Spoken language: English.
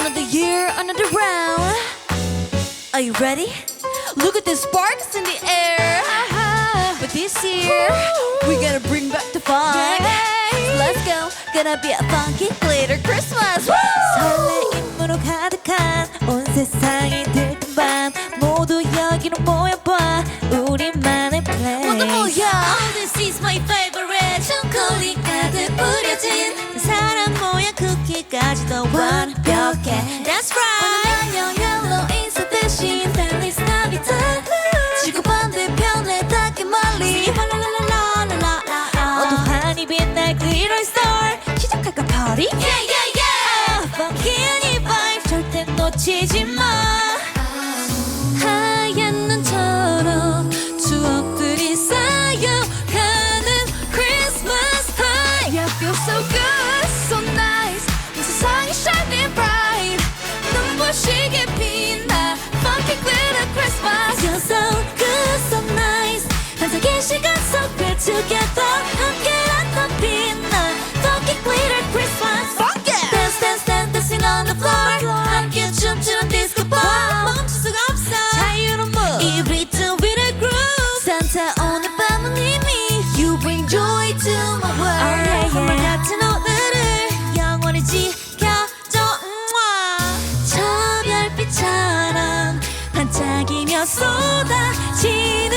Another year, another round. Are you ready? Look at the sparks in the air. But this year, we gotta bring back the fun. Let's go. Gonna be a funky glitter Christmas. 설레임으로 가득한 온 세상이 들뜬 밤 모두 여기로 모여봐 우리만의 place 모두 모여 Oh this is my favorite 초콜릿 가득 뿌려진 쿠키까지도 완벽해 That's right 오늘 yellow 인사 대신 Feliz Navidad. 지구 반대편에 닿게 멀리 라라라라라라 어두하니 빛날 glitter star 시작할까 party? Yeah, yeah, yeah. funky 이 vibe 절대 놓치지 마 쏟아지는